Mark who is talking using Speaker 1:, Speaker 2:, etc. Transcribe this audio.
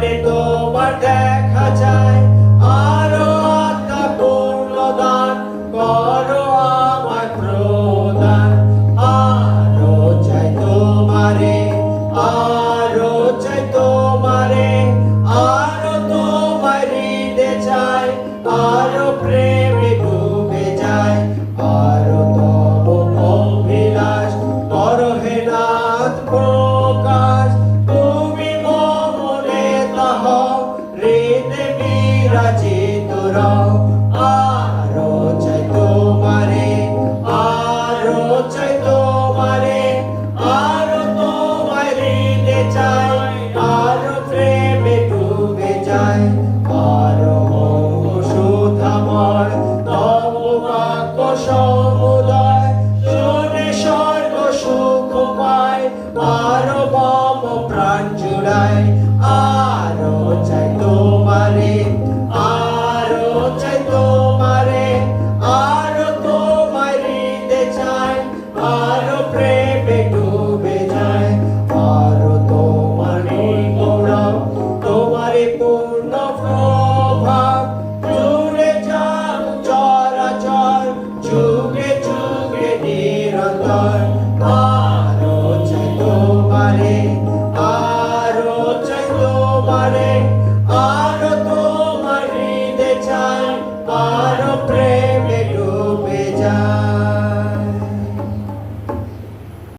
Speaker 1: হবে তোমার দেখা রাজে তোরাও আরও চাই তোমারে, আরও চাই তোমারে, আরও তোমায় ঋণে স্বর্গ সুখ পায় আরও প্রাণ জুড়ায়, আরও চাই Pare, paro, pare, de chal, paro, pre.